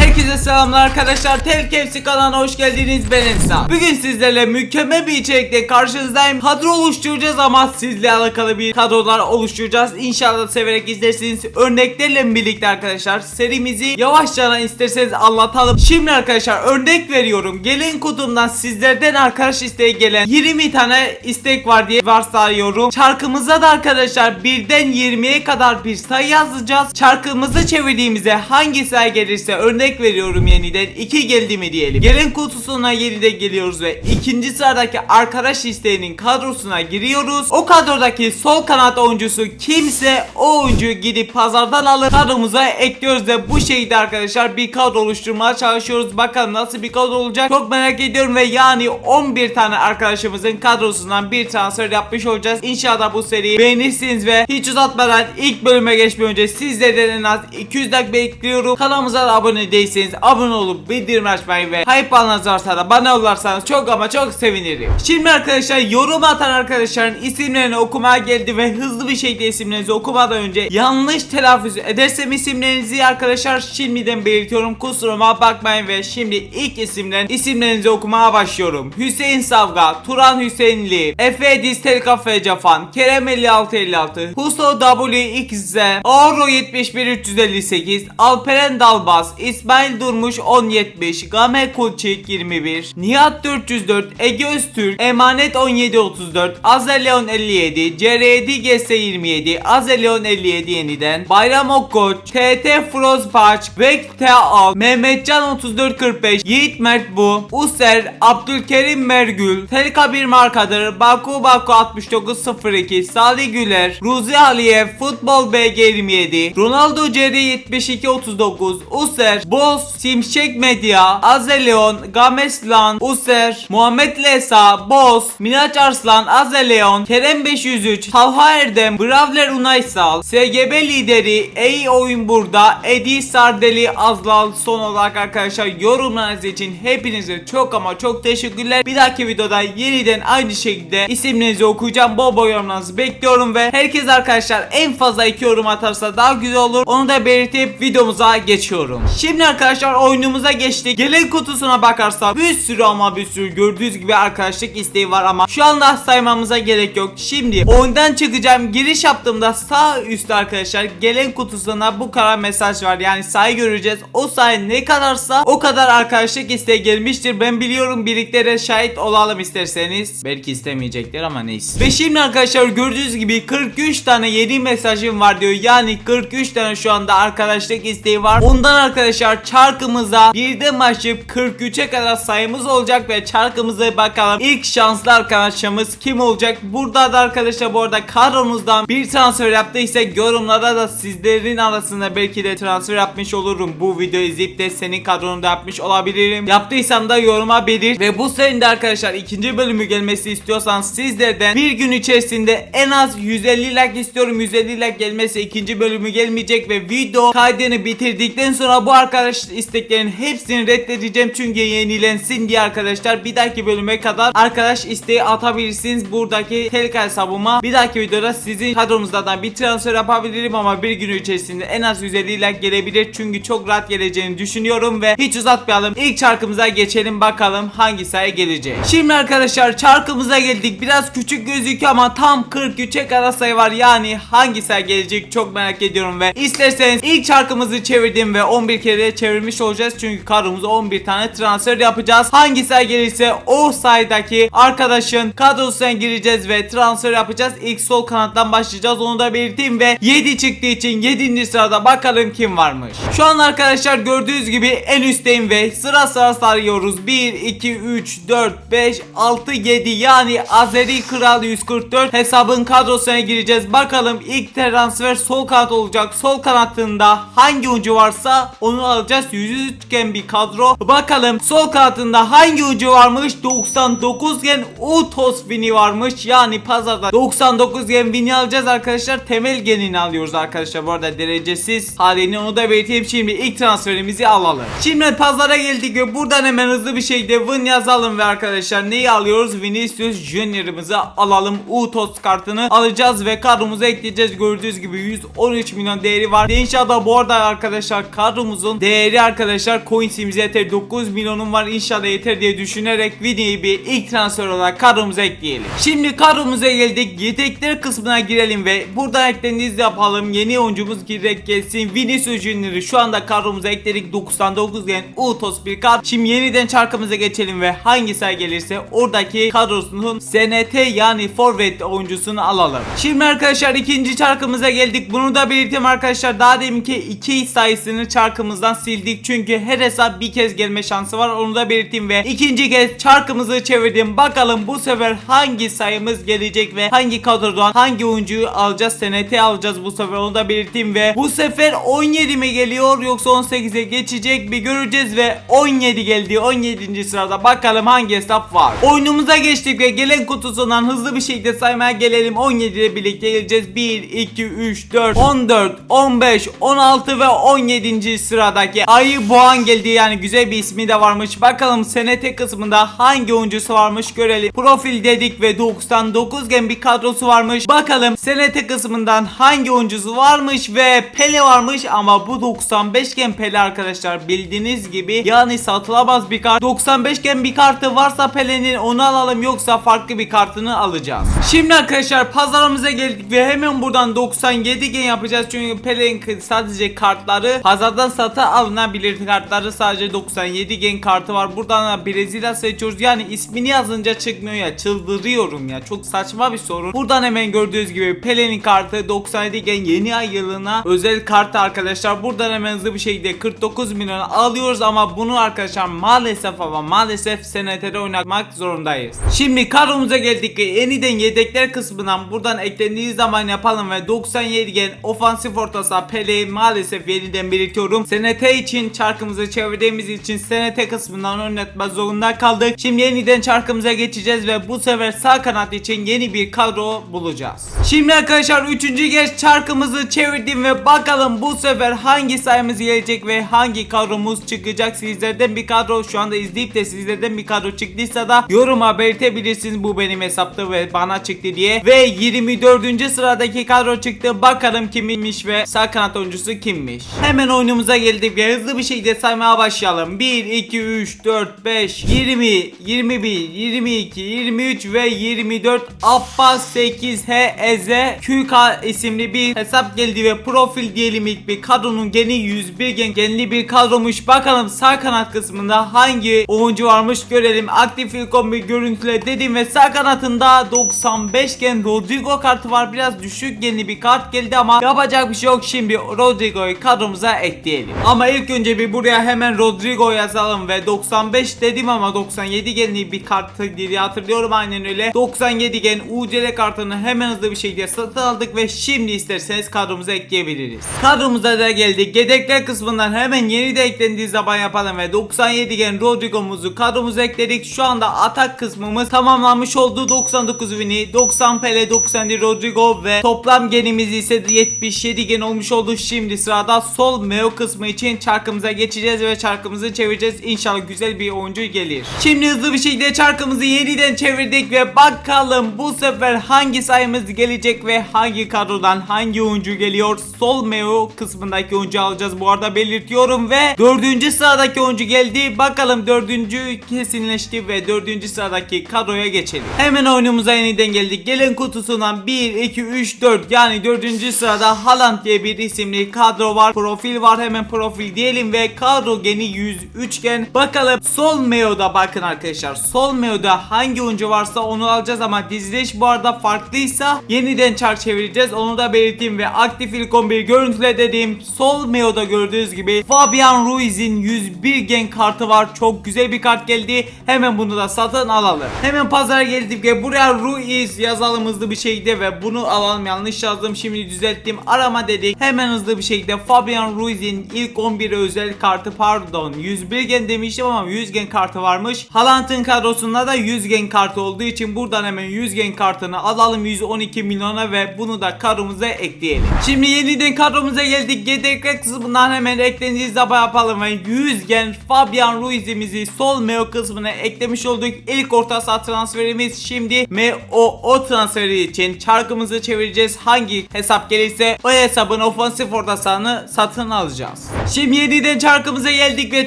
Herkese selamlar arkadaşlar. Tel Kepsi kanalına hoş geldiniz. Ben Ensar. Bugün sizlerle mükemmel bir içerikle karşınızdayım. Kadro oluşturacağız ama sizle alakalı bir kadrolar oluşturacağız. İnşallah severek izlersiniz. Örneklerle birlikte arkadaşlar serimizi yavaşça isterseniz anlatalım. Şimdi arkadaşlar örnek veriyorum. Gelin kutumdan sizlerden arkadaş isteği gelen 20 tane istek var diye varsayıyorum. Çarkımıza da arkadaşlar birden 20'ye kadar bir sayı yazacağız. Çarkımızı çevirdiğimizde hangi sayı gelirse örnek veriyorum yeniden 2 geldi mi diyelim. Gelin kutusuna 7'de geliyoruz ve ikinci sıradaki arkadaş isteğinin kadrosuna giriyoruz. O kadrodaki sol kanat oyuncusu kimse o oyuncuyu gidip pazardan alıp kadromuza ekliyoruz ve bu şekilde arkadaşlar bir kadro oluşturmaya çalışıyoruz. Bakalım nasıl bir kadro olacak çok merak ediyorum ve yani 11 tane arkadaşımızın kadrosundan bir transfer yapmış olacağız. İnşallah bu seriyi beğenirsiniz ve hiç uzatmadan ilk bölüme geçmeden önce sizlerden en az 200 like bekliyorum. Kanalımıza da abone değilseniz abone olup bildirim açmayı ve hype alanınız varsa da bana olursanız çok ama çok sevinirim. Şimdi arkadaşlar yorum atan arkadaşların isimlerini okumaya geldi ve hızlı bir şekilde isimlerinizi okumadan önce yanlış telaffuz edersem isimlerinizi arkadaşlar şimdiden belirtiyorum kusuruma bakmayın ve şimdi ilk isimlerin isimlerinizi okumaya başlıyorum. Hüseyin Savga, Turan Hüseyinli, Efe Ediz Telkafe Cafan, Kerem 5656, Huso WXZ, Oro 71358, Alperen Dalbas, İsmail Durmuş 1070, Game Kulçik 21, Nihat 404, Ege Öztürk, Emanet 1734, Azerleon 57, CRD GS 27, Azerleon 57 yeniden, Bayram Okkoç, TT Frozpaç, Vek Teal, Mehmetcan 3445, Yiğit Mert Bu, User, Abdülkerim Mergül, Telka bir markadır, Baku Baku 6902, Salih Güler, Ruzi Aliyev, Futbol BG 27, Ronaldo CR 7239, User, Boz, Simşek Medya, Azeleon, Gameslan, User, Muhammed Lesa, Boz, Miraç Arslan, Azeleon, Kerem 503, Talha Erdem, Bravler Unaysal, SGB lideri, Ey Oyun Burada, Edi Sardeli Azlal son olarak arkadaşlar yorumlarınız için hepinize çok ama çok teşekkürler. Bir dahaki videoda yeniden aynı şekilde isimlerinizi okuyacağım. Bol bol yorumlarınızı bekliyorum ve herkes arkadaşlar en fazla iki yorum atarsa daha güzel olur. Onu da belirtip videomuza geçiyorum. Şimdi arkadaşlar oyunumuza geçtik. Gelen kutusuna bakarsak bir sürü ama bir sürü gördüğünüz gibi arkadaşlık isteği var ama şu anda saymamıza gerek yok. Şimdi oyundan çıkacağım. Giriş yaptığımda sağ üstte arkadaşlar gelen kutusuna bu kadar mesaj var. Yani sayı göreceğiz. O sayı ne kadarsa o kadar arkadaşlık isteği gelmiştir. Ben biliyorum birliklere şahit olalım isterseniz. Belki istemeyecekler ama neyse. Ve şimdi arkadaşlar gördüğünüz gibi 43 tane yeni mesajım var diyor. Yani 43 tane şu anda arkadaşlık isteği var. Ondan arkadaşlar çarkımıza birden başlayıp 43'e kadar sayımız olacak ve çarkımıza bakalım. İlk şanslı arkadaşımız kim olacak? Burada da arkadaşlar bu arada kadronuzdan bir transfer yaptıysa yorumlara da sizlerin arasında belki de transfer yapmış olurum. Bu videoyu izleyip de senin kadronu da yapmış olabilirim. Yaptıysam da yoruma belir. Ve bu serinde arkadaşlar ikinci bölümü gelmesi istiyorsanız sizlerden bir gün içerisinde en az 150 like istiyorum. 150 like gelmesi ikinci bölümü gelmeyecek ve video kaydını bitirdikten sonra bu arkadaş isteklerin hepsini reddedeceğim. Çünkü yenilensin diye arkadaşlar bir dahaki bölüme kadar arkadaş isteği atabilirsiniz buradaki telka hesabıma. Bir dahaki videoda sizin kadronuzdan bir transfer yapabilirim ama bir gün içerisinde en az 150 like gelebilir. Çünkü çok rahat geleceğini düşünüyorum ve hiç uzatmayalım. İlk çarkımıza geçelim bakalım hangi sayı gelecek. Şimdi arkadaşlar çarkımıza geldik. Biraz küçük gözüküyor ama tam 43'e kadar sayı var. Yani hangi sayı gelecek çok merak ediyorum ve isterseniz ilk çarkımızı çevirdim ve 11 kere çevirmiş olacağız. Çünkü kadromuza 11 tane transfer yapacağız. Hangi sayı gelirse o sayıdaki arkadaşın kadrosuna gireceğiz ve transfer yapacağız. İlk sol kanattan başlayacağız. Onu da belirteyim ve 7 çıktığı için 7. sırada bakalım kim varmış. Şu an arkadaşlar gördüğünüz gibi en üstteyim ve sıra sıra sarıyoruz. 1, 2, 3, 4, 5, 6, 7 yani Azeri Kral 144 hesabın kadrosuna gireceğiz. Bakalım ilk transfer sol kanat olacak. Sol kanatında hangi oyuncu varsa onu alacağız. 100 üçgen bir kadro. Bakalım sol kanatında hangi oyuncu varmış? 99 gen Utos Vini varmış. Yani pazarda 99 gen Vini alacağız arkadaşlar. Temel genini alıyoruz arkadaşlar. Bu arada derecesiz halini onu da belirteyim. Şimdi ilk transferimizi alalım. Şimdi pazara geldik ve buradan hemen hızlı bir şekilde Vin yazalım ve arkadaşlar neyi alıyoruz? Vinicius Junior'ımızı alalım. Utos kartını alacağız ve kadromuza ekleyeceğiz. Gördüğünüz gibi 113 milyon değeri var. İnşallah bu arada arkadaşlar kadromuzun değeri arkadaşlar coinsimize yeter 9 milyonum var inşallah yeter diye düşünerek videoyu bir ilk transfer olarak kadromuza ekleyelim. Şimdi kadromuza geldik yedekler kısmına girelim ve burada eklendiğiniz yapalım yeni oyuncumuz girek gelsin Vinicius Junior'ı şu anda kadromuza ekledik 99 gen Utos bir kart. Şimdi yeniden çarkımıza geçelim ve hangi sayı gelirse oradaki kadrosunun SNT yani forvet oyuncusunu alalım. Şimdi arkadaşlar ikinci çarkımıza geldik. Bunu da belirteyim arkadaşlar. Daha deminki iki sayısını çarkımızdan sildik. Çünkü her hesap bir kez gelme şansı var. Onu da belirteyim ve ikinci kez çarkımızı çevirdim. Bakalım bu sefer hangi sayımız gelecek ve hangi kadrodan hangi oyuncuyu alacağız? SNT alacağız bu sefer. Onu da belirteyim ve bu sefer 17 mi geliyor yoksa 18'e geçecek bir göreceğiz ve 17 geldi. 17. sırada bakalım hangi hesap var. Oyunumuza geçtik ve gelen kutusundan hızlı bir şekilde saymaya gelelim. 17 ile birlikte geleceğiz. 1, 2, 3, 4, 14, 15, 16 ve 17. sıradaki Ayı Boğan geldi. Yani güzel bir ismi de varmış. Bakalım SNT kısmında hangi oyuncusu varmış görelim. Profil dedik ve 99 gen bir kadrosu varmış. Bakalım SNT kısmından hangi oyuncusu varmış ve Pele varmış ama bu 95 gen Pele arkadaşlar bildiğiniz gibi yani satılamaz bir kart. 95 gen bir kartı varsa Pele'nin onu alalım yoksa farklı bir kartını alacağız. Şimdi arkadaşlar pazarımıza geldik ve hemen buradan 97 gen yapacağız çünkü Pele'nin sadece kartları pazardan sata alınabilir kartları sadece 97 gen kartı var. Buradan da Brezilya seçiyoruz. Yani ismini yazınca çıkmıyor ya. Çıldırıyorum ya. Çok saçma bir sorun. Buradan hemen gördüğünüz gibi Pele'nin kartı 97 gen yeni ay yılına özel kartı arkadaşlar. Buradan hemen hızlı bir şekilde 49 milyon alıyoruz ama bunu arkadaşlar maalesef ama maalesef SNT'de oynatmak zorundayız. Şimdi kadromuza geldik. Yeniden yedekler kısmından buradan eklendiği zaman yapalım ve 97 gen ofansif ortası Pele'yi maalesef yeniden belirtiyorum. SNT için çarkımızı çevirdiğimiz için SNT kısmından oynatma zorunda kaldık. Şimdi yeniden çarkımıza geçeceğiz ve bu sefer sağ kanat için yeni bir kadro bulacağız. Şimdi arkadaşlar 3. kez çarkımızı çevirdim ve bakalım bu sefer hangi sayımız gelecek ve hangi kadromuz çıkacak sizlerden bir kadro şu anda izleyip de sizlerden bir kadro çıktıysa da yoruma belirtebilirsiniz bu benim hesapta ve bana çıktı diye ve 24. sıradaki kadro çıktı bakalım kimmiş ve sağ kanat oyuncusu kimmiş hemen oyunumuza geldik ve hızlı bir şekilde saymaya başlayalım. 1 2 3 4 5 20 21 22 23 ve 24 Abbas 8 H Ez QK isimli bir hesap geldi ve profil diyelim ilk bir kadronun geni 101 gen genli bir kadromuş. Bakalım sağ kanat kısmında hangi oyuncu varmış görelim. Aktif ilk 11 görüntüle dedim ve sağ kanatında 95 gen Rodrigo kartı var. Biraz düşük genli bir kart geldi ama yapacak bir şey yok. Şimdi Rodrigo'yu kadromuza ekleyelim. Ama ilk önce bir buraya hemen Rodrigo yazalım ve 95 dedim ama 97 genli bir kartı diye hatırlıyorum aynen öyle. 97 gen UCL kartını hemen hızlı bir şekilde satın aldık ve şimdi isterseniz kadromuza ekleyebiliriz. Kadromuza da geldik. Yedekler kısmından hemen yeni de eklendiği zaman yapalım ve 97 gen Rodrigo'muzu kadromuza ekledik. Şu anda atak kısmımız tamamlanmış oldu. 99 Vini 90 Pele 90 Rodrigo ve toplam genimiz ise 77 gen olmuş oldu. Şimdi sırada sol Meo kısmı için çarkımıza geçeceğiz ve çarkımızı çevireceğiz. İnşallah güzel bir oyuncu gelir. Şimdi hızlı bir şekilde çarkımızı yeniden çevirdik ve bakalım bu sefer hangi sayımız gelecek ve hangi kadrodan hangi oyuncu geliyor? Sol Meo kısmındaki oyuncu alacağız bu arada belirtiyorum ve dördüncü sıradaki oyuncu geldi. Bakalım dördüncü kesinleşti ve dördüncü sıradaki kadroya geçelim. Hemen oyunumuza yeniden geldik. Gelen kutusundan 1 2 3 4 yani dördüncü sırada Haaland diye bir isimli kadro var. Profil var hemen profil diyelim ve kadro geni 103 gen bakalım sol Meo'da bakın arkadaşlar. Sol Meo'da hangi oyuncu varsa onu alacağız ama diziliş bu arada farklıysa yeniden çark çevireceğiz. Onu da belirteyim ve aktif ilk 11 görüntüle dediğim sol Meo'da gördüğünüz gibi Fabian Ruiz'in 101 gen kartı var. Çok güzel bir kart geldi. Hemen bunu da satın alalım. Hemen pazara geldik ve buraya Ruiz yazalım hızlı bir şekilde ve bunu alalım. Yanlış yazdım. Şimdi düzelttim. Arama dedik. Hemen hızlı bir şekilde Fabian Ruiz'in ilk 11 özel kartı pardon 101 gen demiştim ama 100 gen kartı varmış. Haaland'ın kadrosunda da 100 gen kartı olduğu için buradan hemen 100 gen kartını alalım. 112 milyona ve bunu da kadromuza ekleyelim. Şimdi yeniden kadromuza geldik. Yedek kısmından hemen eklendiği zaman yapalım ve 100 gen Fabian Ruiz'imizi sol Meo kısmına eklemiş olduk. İlk orta saha transferimiz şimdi Meo o transferi için çarkımızı çevireceğiz. Hangi hesap gelirse o hesabın ofansif orta sahanı satın alacağız alacağız. Şimdi yeniden çarkımıza geldik ve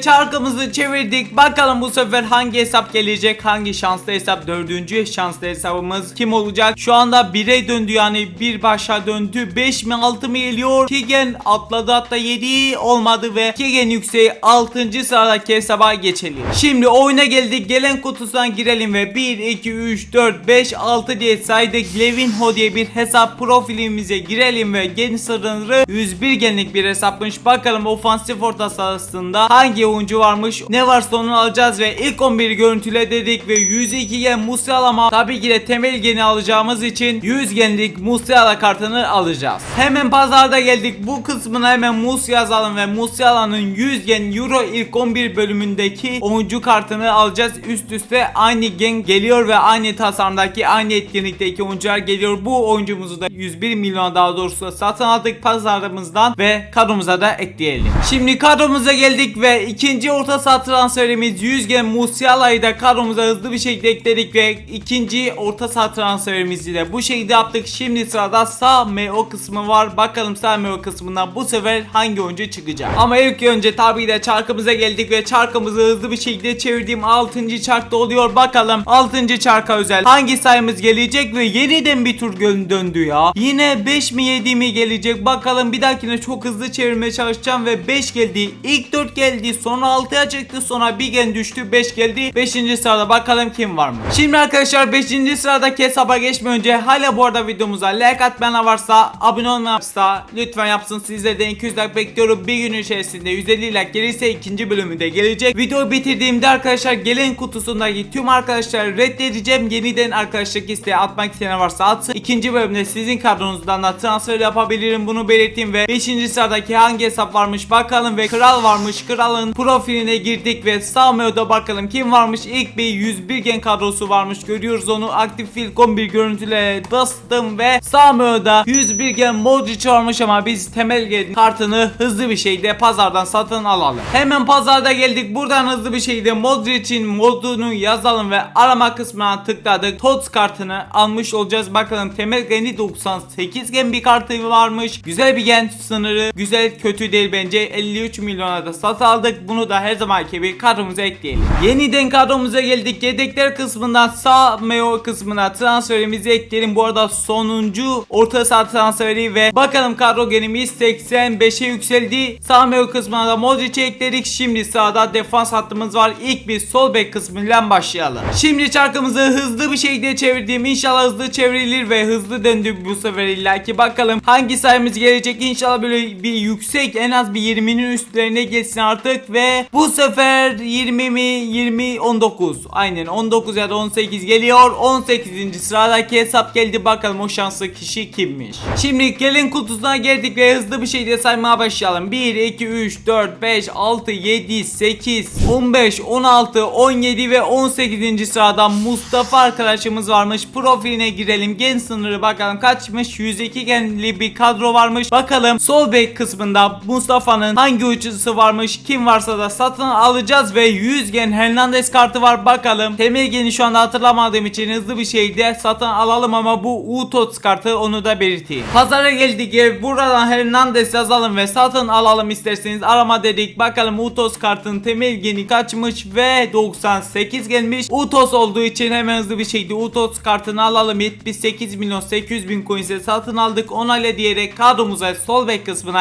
çarkımızı çevirdik. Bakalım bu sefer hangi hesap gelecek? Hangi şanslı hesap? Dördüncü şanslı hesabımız kim olacak? Şu anda 1'e döndü yani bir başa döndü. 5 mi 6 mı geliyor? Kigen atladı hatta 7 olmadı ve Kigen yükseği 6. sıradaki hesaba geçelim. Şimdi oyuna geldik. Gelen kutusundan girelim ve 1, 2, 3, 4, 5, 6 diye saydık. Levinho diye bir hesap profilimize girelim ve gen sınırı 101 genlik bir hesapmış. Bakalım ofansif orta sahasında hangi oyuncu varmış? Ne varsa onu alacağız ve ilk 11'i görüntüle dedik ve 102 gen Musiala ama tabii ki de temel geni alacağımız için 100 genlik Musiala kartını alacağız. Hemen pazarda geldik. Bu kısmına hemen Mus yazalım ve Musiala'nın 100 gen Euro ilk 11 bölümündeki oyuncu kartını alacağız. Üst üste aynı gen geliyor ve aynı tasarımdaki aynı etkinlikteki oyuncular geliyor. Bu oyuncumuzu da 101 milyon daha doğrusu satın aldık pazarımızdan ve kadromuza da ekleyelim. Şimdi kadromuza geldik ve ikinci orta saha transferimiz 100 gen Musiala'yı da kadromuza hızlı bir şekilde ekledik ve ikinci orta saha transferimizi de bu şekilde yaptık. Şimdi sırada sağ MO kısmı var. Bakalım sağ MO kısmından bu sefer hangi oyuncu çıkacak. Ama ilk önce tabii de çarkımıza geldik ve çarkımızı hızlı bir şekilde çevirdiğim 6. çarkta oluyor. Bakalım 6. çarka özel hangi sayımız gelecek ve yeniden bir tur döndü ya. Yine 5 mi 7 mi gelecek. Bakalım bir dahakine çok hızlı çevirmeye çalışacağım ve 5 geldi. İlk 4 geldi. Sonra 6'ya çıktı. Sonra bir gen düştü. 5 geldi. 5. sırada bakalım kim var mı? Şimdi arkadaşlar 5. sıradaki hesaba geçmeden önce hala bu arada videomuza like atmayan varsa abone olmayansa lütfen yapsın. Sizlerden 200 like bekliyorum. Bir gün içerisinde 150 like gelirse ikinci bölümü de gelecek. Videoyu bitirdiğimde arkadaşlar gelen kutusundaki tüm arkadaşları reddedeceğim. Yeniden arkadaşlık isteği atmak isteyen varsa atsın. İkinci bölümde sizin kadronuzdan da transfer yapabilirim. Bunu belirteyim ve 5. sıradaki hangi hesap varmış bakalım ve kral varmış. Kralın profiline girdik ve Samuel'da bakalım kim varmış. İlk bir 101 gen kadrosu varmış. Görüyoruz onu aktif ilk 11 görüntüle bastım ve Samuel'da 101 gen Modric varmış ama biz temel gen kartını hızlı bir şekilde pazardan satın alalım. Hemen pazarda geldik. Buradan hızlı bir şekilde Modric'in modunu yazalım ve arama kısmına tıkladık. TOTS kartını almış olacağız. Bakalım temel geni 98 gen bir kartı varmış. Güzel bir gen sınırı. Güzel kötü değil bence. 53 milyona da satın aldık. Bunu da her zamanki gibi kadromuza ekleyelim. Yeniden kadromuza geldik. Yedekler kısmından sağ MO kısmına transferimizi ekleyelim. Bu arada sonuncu orta saha transferi ve bakalım kadro genimiz 85'e yükseldi. Sağ MO kısmına da Modric'i ekledik. Şimdi sağda defans hattımız var. İlk bir sol bek kısmıyla başlayalım. Şimdi çarkımızı hızlı bir şekilde çevirdim. İnşallah hızlı çevrilir ve hızlı döndü bu sefer illaki. Bakalım hangi sayımız gelecek. İnşallah böyle bir yüksek en az bir 20'nin üstlerine geçsin artık ve bu sefer 20 mi 20 19 aynen 19 ya da 18 geliyor. 18. sıradaki hesap geldi. Bakalım o şanslı kişi kimmiş? Şimdi gelin kutusuna geldik ve hızlı bir şekilde saymaya başlayalım. 1 2 3 4 5 6 7 8 15 16 17 ve 18. sırada Mustafa arkadaşımız varmış. Profiline girelim. Gen sınırı bakalım kaçmış? 102 genli bir kadro varmış. Bakalım sol bek kısmında Mustafa'nın hangi oyuncusu varmış kim varsa da satın alacağız ve 100 gen Hernandez kartı var. Bakalım temel geni şu anda hatırlamadığım için hızlı bir şekilde satın alalım ama bu Utots kartı onu da belirteyim. Pazara geldik buradan Hernandez yazalım ve satın alalım isterseniz. Arama dedik. Bakalım Utos kartın temel geni kaçmış ve 98 gelmiş Utos olduğu için hemen hızlı bir şekilde Utos kartını alalım 78 milyon 800 bin coins'e satın aldık. Onayla diyerek kadromuza sol bek kısmına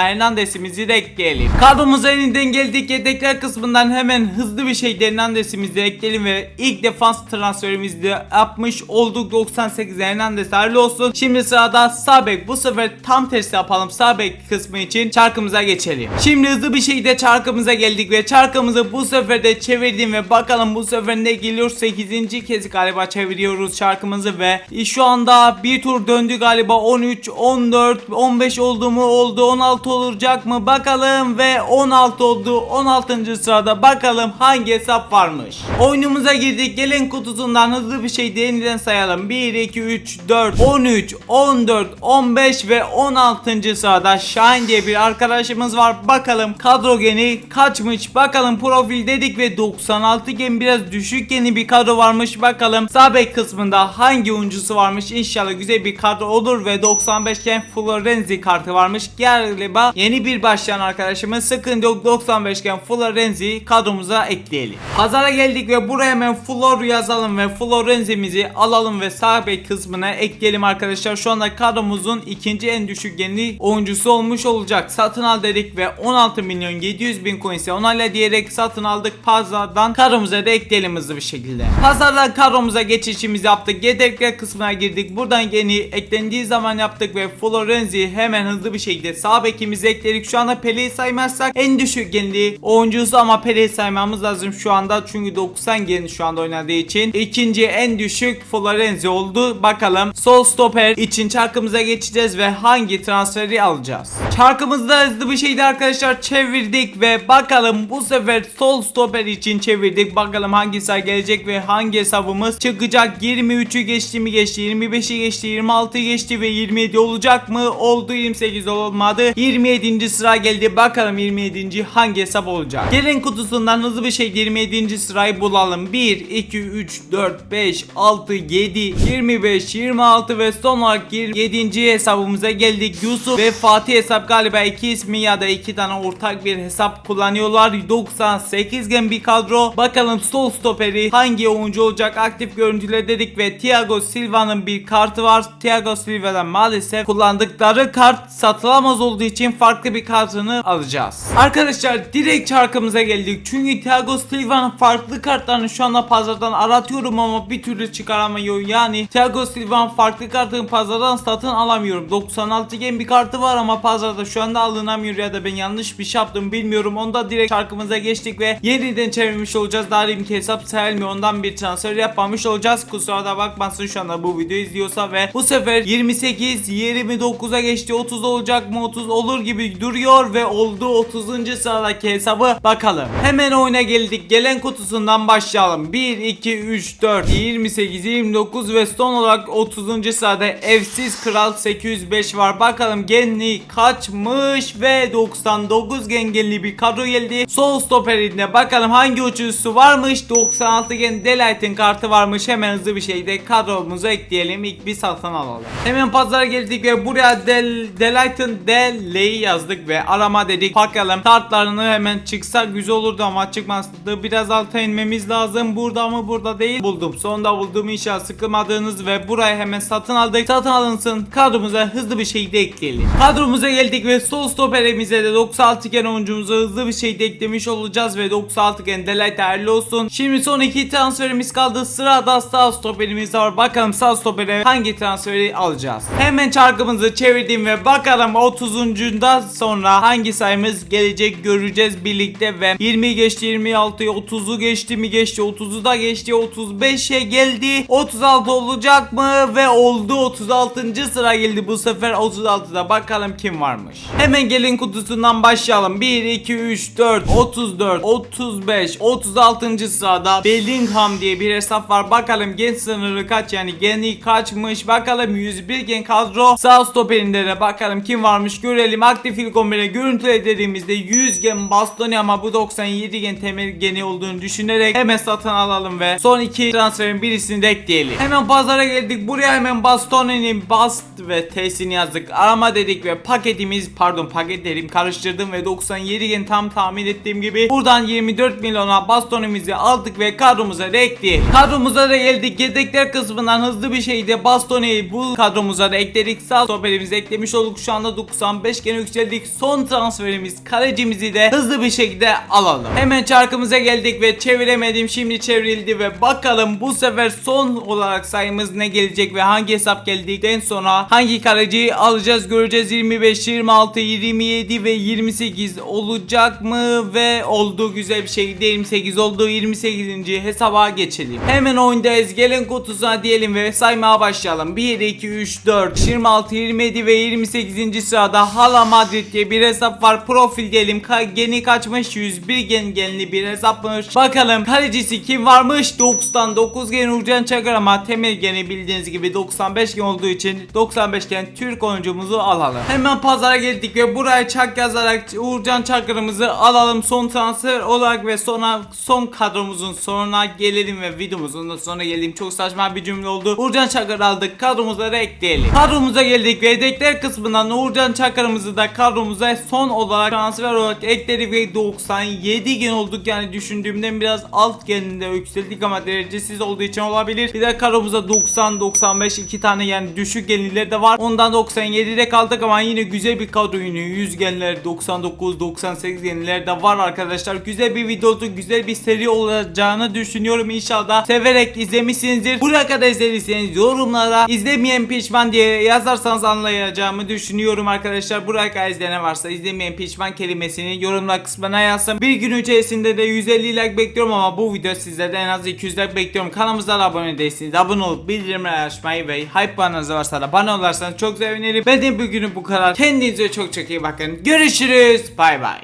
Hernandez'imizi de ekleyelim. Kadromuza elinden geldik. Yedekler kısmından hemen hızlı bir şekilde Hernandez'imizi de ekleyelim ve ilk defans transferimizi de yapmış olduk. 98 Hernandez hayırlı olsun. Şimdi sırada sağ bek bu sefer tam tersi yapalım sağ bek kısmı için. Çarkımıza geçelim. Şimdi hızlı bir şekilde çarkımıza geldik ve çarkımızı bu sefer de çevirdim ve bakalım bu sefer ne geliyor? 8. kez galiba çeviriyoruz çarkımızı ve şu anda bir tur döndü galiba. 13 14 15 oldu mu? Oldu. 16 olacak mı bakalım ve 16 oldu. 16. sırada bakalım hangi hesap varmış. Oyunumuza girdik. Gelin kutusundan hızlı bir şey yeniden sayalım. 1 2 3 4 13 14 15 ve 16. sırada Shine diye bir arkadaşımız var. Bakalım kadro geni kaçmış? Bakalım profil dedik ve 96 gen biraz düşük geni bir kadro varmış. Bakalım sağ bek kısmında hangi oyuncusu varmış? İnşallah güzel bir kadro olur ve 95 gen Florenzi kartı varmış. Galiba yeni bir başlayan arkadaşımız yok 95 iken Florenzi kadromuza ekleyelim. Pazara geldik ve buraya hemen Flor yazalım ve Florenzimizi alalım ve sağ bek kısmına ekleyelim arkadaşlar. Şu anda kadromuzun ikinci en düşük genli oyuncusu olmuş olacak. Satın al dedik ve 16 milyon 700 bin coins'e onayla diyerek satın aldık pazardan. Kadromuza da ekleyelim hızlı bir şekilde. Pazardan kadromuza geçişimizi yaptık. Yedekler kısmına girdik. Buradan yeni eklendiği zaman yaptık ve Florenzi hemen hızlı bir şekilde sağ bekimizi ekledik. Şu anda Pele'yi saymazsak en düşük genli oyuncusu ama Pele'yi saymamız lazım şu anda. Çünkü 90 gen şu anda oynadığı için. ikinci en düşük Florenzi oldu. Bakalım sol stoper için çarkımıza geçeceğiz ve hangi transferi alacağız? Çarkımızı da hızlı bir şekilde arkadaşlar çevirdik ve bakalım bu sefer sol stoper için çevirdik. Bakalım hangi sayı gelecek ve hangi hesabımız çıkacak. 23'ü geçti mi geçti, 25'i geçti, 26'yı geçti ve 27 olacak mı? Oldu 28 olmadı. 27. sıra geldi. Bakalım 27. hangi hesap olacak? Gelin kutusundan hızlı bir şekilde 27. sırayı bulalım. 1, 2, 3, 4, 5, 6, 7, 25, 26 ve son olarak 27. hesabımıza geldik. Yusuf ve Fatih hesap galiba iki ismi ya da iki tane ortak bir hesap kullanıyorlar. 98 gen bir kadro. Bakalım sol stoperi hangi oyuncu olacak? Aktif görüntüler dedik ve Thiago Silva'nın bir kartı var. Thiago Silva'dan maalesef kullandıkları kart satılamaz olduğu için farklı bir kartını alacağız. Arkadaşlar direkt çarkımıza geldik. Çünkü Thiago Silva'nın farklı kartlarını şu anda pazardan aratıyorum ama bir türlü çıkaramıyor. Yani Thiago Silva'nın farklı kartını pazardan satın alamıyorum. 96 gen bir kartı var ama pazarda şu anda alınamıyor ya da ben yanlış bir şey yaptım bilmiyorum. Onda direkt çarkımıza geçtik ve yeniden çevirmiş olacağız. Daha deminki hesap sayılmıyor. Ondan bir transfer yapmamış olacağız. Kusura da bakmasın şu anda bu videoyu izliyorsa ve bu sefer 28 29'a geçti. 30 olacak mı? 30 olur gibi duruyor ve oldu 30. sıradaki hesabı bakalım. Hemen oyuna geldik. Gelen kutusundan başlayalım. 1 2 3 4 28 29 ve son olarak 30. sırada evsiz kral 805 var. Bakalım genli kaçmış ve 99 gen genli bir kadro geldi. Sol stoperinde bakalım hangi uçucusu varmış. 96 gen Delight'in kartı varmış. Hemen hızlı bir şekilde kadromuza ekleyelim. İlk bir satın alalım. Hemen pazara geldik ve buraya Del Delight'ın Del'yi yazdık ve arama dedik. Bakalım kartlarını hemen çıksa güzel olurdu ama çıkmazdı. Biraz alta inmemiz lazım. Burada mı burada değil. Buldum. Sonunda buldum inşallah sıkılmadığınız ve burayı hemen satın aldık. Satın alınsın. Kadromuza hızlı bir şekilde ekleyelim. Kadromuza geldik ve sol stoperimize de 96 gen oyuncumuzu hızlı bir şekilde eklemiş olacağız ve 96 gen Delight hayırlı olsun. Şimdi son iki transferimiz kaldı. Sırada sağ stoperimiz var. Bakalım sağ stopere hangi transferi alacağız. Hemen çarkımızı çevirdim ve bakalım 30'undan sonra hangi sayımız gelecek göreceğiz birlikte ve 20 geçti 26'yı 30'u geçti mi geçti 30'u da geçti 35'e geldi 36 olacak mı ve oldu 36. sıra geldi bu sefer 36'da bakalım kim varmış. Hemen gelin kutusundan başlayalım 1 2 3 4 34 35 36. sırada Bellingham diye bir hesap var bakalım gen sınırı kaç yani geni kaçmış bakalım 101 gen kadro sağ stoperinde de bakalım kim varmış görelim aktif ilk 11'e görüntüle dediğimizde 100 gen Bastoni ama bu 97 gen temel geni olduğunu düşünerek hemen satın alalım ve son iki transferin birisini de ekleyelim. Hemen pazara geldik. Buraya hemen Bastoni'nin bast ve T'sini yazdık. Arama dedik ve paketimiz pardon paket dedim karıştırdım ve 97 gen tam tahmin ettiğim gibi buradan 24 milyona bastonimizi aldık ve kadromuza da ekleyelim. Kadromuza da geldik. Yedekler kısmından hızlı bir şekilde Bastoni'yi bu kadromuza da ekledik. Sağ stoperimizi eklemiş olduk. Şu anda 95 gen yükseldik son transferimiz kalecimizi de hızlı bir şekilde alalım. Hemen çarkımıza geldik ve çeviremedim şimdi çevrildi ve bakalım bu sefer son olarak sayımız ne gelecek ve hangi hesap geldikten sonra hangi kaleciyi alacağız göreceğiz 25 26 27 ve 28 olacak mı ve oldu güzel bir şekilde 28 oldu 28. hesaba geçelim. Hemen oyundayız gelin kutusuna diyelim ve saymaya başlayalım 1 2 3 4 26 27 ve 28. sırada Hala Madrid diye bir hesap var. Profil diyelim Ka geni kaçmış. 101 gen genli bir hesapmış. Bakalım kalecisi kim varmış? 99 gen Uğurcan Çakır ama temel geni bildiğiniz gibi 95 gen olduğu için 95 gen Türk oyuncumuzu alalım. Hemen pazara geldik ve buraya çak yazarak Uğurcan Çakır'ımızı alalım. Son transfer olarak ve sonra son kadromuzun sonuna gelelim ve videomuzun da sonuna gelelim. Çok saçma bir cümle oldu. Uğurcan Çakır aldık. Kadromuza da ekleyelim. Kadromuza geldik ve yedekler kısmından Uğurcan Çakır'ımızı da kadromuza kadromuza son olarak transfer olarak ekledik ve 97 gen olduk yani düşündüğümden biraz alt geninde yükseldik ama derecesiz olduğu için olabilir. Bir de kadromuza 90 95 iki tane yani düşük genliler de var. Ondan 97'de kaldık ama yine güzel bir kadro yine 100 genler 99 98 genliler de var arkadaşlar. Güzel bir videodu, güzel bir seri olacağını düşünüyorum inşallah. Severek izlemişsinizdir. Buraya kadar izlediyseniz yorumlara izlemeyen pişman diye yazarsanız anlayacağımı düşünüyorum arkadaşlar. Buraya kadar izleyen varsa izlemeyen pişman kelimesini yorumlar kısmına yazsın. Bir gün içerisinde de 150 like bekliyorum ama bu video sizlerden en az 200 like bekliyorum. Kanalımıza da abone değilseniz abone olup bildirimleri açmayı ve hype puanınız varsa da bana olursanız çok sevinirim. Ben de bugünün bu kadar. Kendinize çok çok iyi bakın. Görüşürüz. Bay bay.